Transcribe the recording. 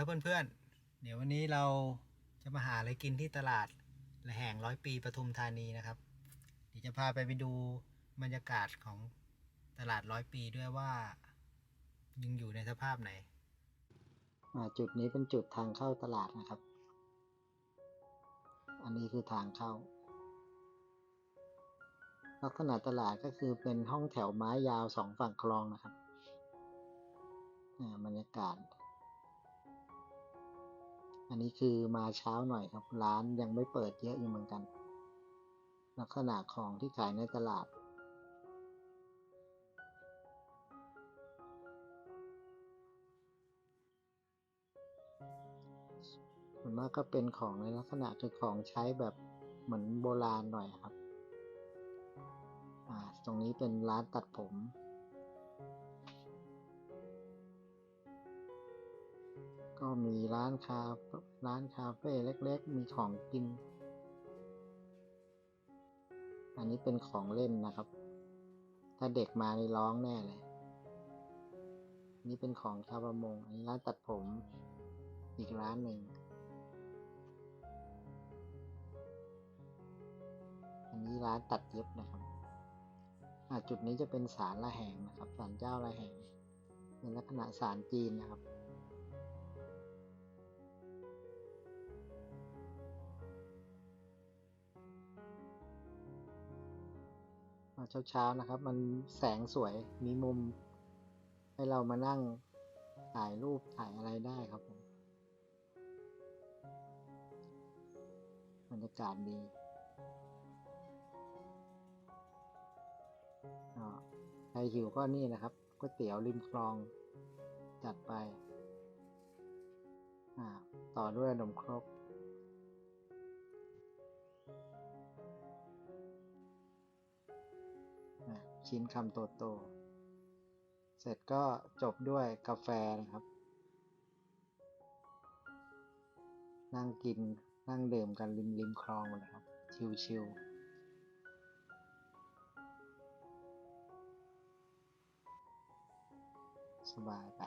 ครับเพื่อนๆ เดี๋ยววันนี้เราจะมาหาอะไรกินที่ตลาดละแห่งร้อยปีปทุมธานีนะครับ เดี๋ยวจะพาไปไปดูบรรยากาศของตลาดร้อยปีด้วยว่ายังอยู่ในสภาพไหน จุดนี้เป็นจุดทางเข้าตลาดนะครับ อันนี้คือทางเข้า ลักษณะตลาดก็คือเป็นห้องแถวไม้ยาวสองฝั่งคลองนะครับบรรยากาศ อันนี้คือมาเช้าหน่อยครับ ร้านยังไม่เปิดเยอะอยู่เหมือนกัน ลักษณะของที่ขายในตลาด ส่วนมากก็เป็นของในลักษณะคือของใช้แบบเหมือนโบราณหน่อยครับ อ่า ตรงนี้เป็นร้านตัดผม ก็มีร้านคาร้านคาเฟ่เล็ก ๆ มีของกิน อันนี้เป็นของเล่นนะครับ ถ้าเด็กมานี่ร้องแน่เลย นี่เป็นของชาวประมง อันนี้ร้านตัดผมอีกร้านหนึ่ง อันนี้ร้านตัดเย็บนะครับจุดนี้จะเป็นศาลละแหงนะครับศาลเจ้าละแหงเป็นลักษณะศาลจีนนะครับ เช้าเช้าๆนะครับ มันแสงสวยมีมุม ให้เรามานั่งถ่ายรูปถ่ายอะไรได้ครับผมบรรยากาศดีใครหิวก็นี่นะครับก๋วยเตี๋ยวริมคลองจัดไป ต่อด้วยขนมครก ชิ้นคำโตๆเสร็จก็จบด้วยกาแฟนะครับ นั่งกินนั่งดื่มกันริมริมคลองเลยครับ ชิวๆสบายไป